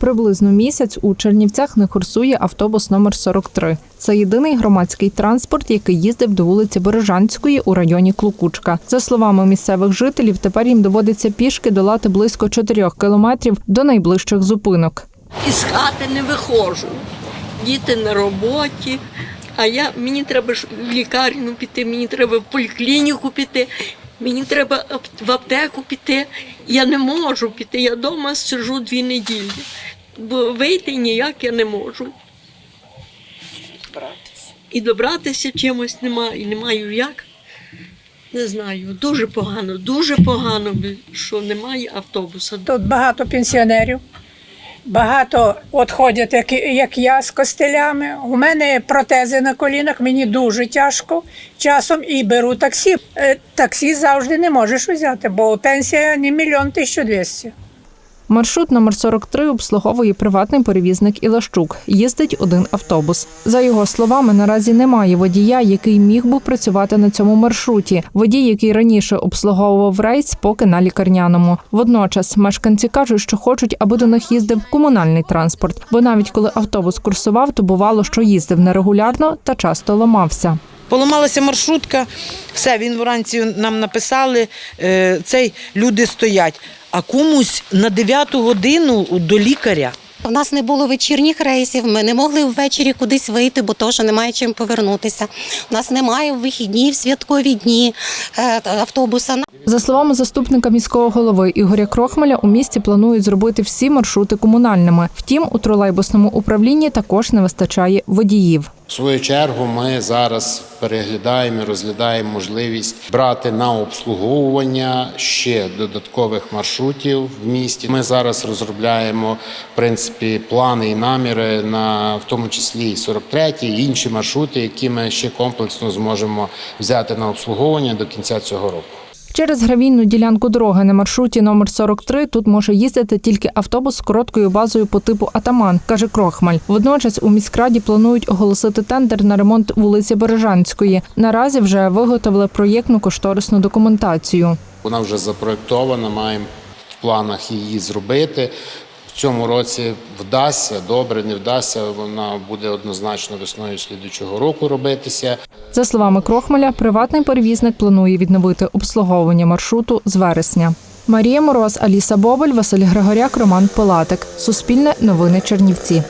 Приблизно місяць у Чернівцях не курсує автобус номер 43. Це єдиний громадський транспорт, який їздив до вулиці Бережанської у районі Клукучка. За словами місцевих жителів, тепер їм доводиться пішки долати близько 4 кілометрів до найближчих зупинок. із хати не виходжу. Діти на роботі. А я мені треба ж в лікарню піти, мені треба в поліклініку піти, мені треба в аптеку піти. Я не можу піти. Я вдома сиджу дві неділі, бо вийти ніяк я не можу. І добратися чимось немає, і не маю як. Не знаю, дуже погано, дуже погано, що немає автобуса. Тут багато пенсіонерів, багато от ходять, як, як я, з костелями. У мене протези на колінах, мені дуже тяжко часом і беру таксі. Е, Таксі завжди не можеш взяти, бо пенсія не мільйон тисячу двісті. Маршрут номер 43 обслуговує приватний перевізник Ілащук. Їздить один автобус. За його словами, наразі немає водія, який міг би працювати на цьому маршруті. Водій, який раніше обслуговував рейс, поки на лікарняному. Водночас мешканці кажуть, що хочуть, аби до них їздив комунальний транспорт. Бо навіть коли автобус курсував, то бувало, що їздив нерегулярно та часто ламався. Поламалася маршрутка, все, він вранці нам написали, е, цей люди стоять. А комусь на 9 годину до лікаря. У нас не було вечірніх рейсів, ми не могли ввечері кудись вийти, бо теж немає чим повернутися. У нас немає в вихідні, в святкові дні е, автобуса. За словами заступника міського голови Ігоря Крохмаля, у місті планують зробити всі маршрути комунальними. Втім, у тролейбусному управлінні також не вистачає водіїв. В свою чергу ми зараз переглядаємо і розглядаємо можливість брати на обслуговування ще додаткових маршрутів в місті. Ми зараз розробляємо в принципі плани і наміри на в тому числі і 43 і інші маршрути, які ми ще комплексно зможемо взяти на обслуговування до кінця цього року. Через гравійну ділянку дороги на маршруті номер 43 тут може їздити тільки автобус з короткою базою по типу Атаман, каже Крохмаль. Водночас у міськраді планують оголосити тендер на ремонт вулиці Бережанської. Наразі вже виготовили проєктну кошторисну документацію. Вона вже запроектована, маємо в планах її зробити. Цьому році вдасться, добре, не вдасться. Вона буде однозначно весною слідучого року робитися. За словами Крохмаля, приватний перевізник планує відновити обслуговування маршруту з вересня. Марія Мороз, Аліса Бобель, Василь Григоряк, Роман Пилатик. Суспільне новини Чернівці.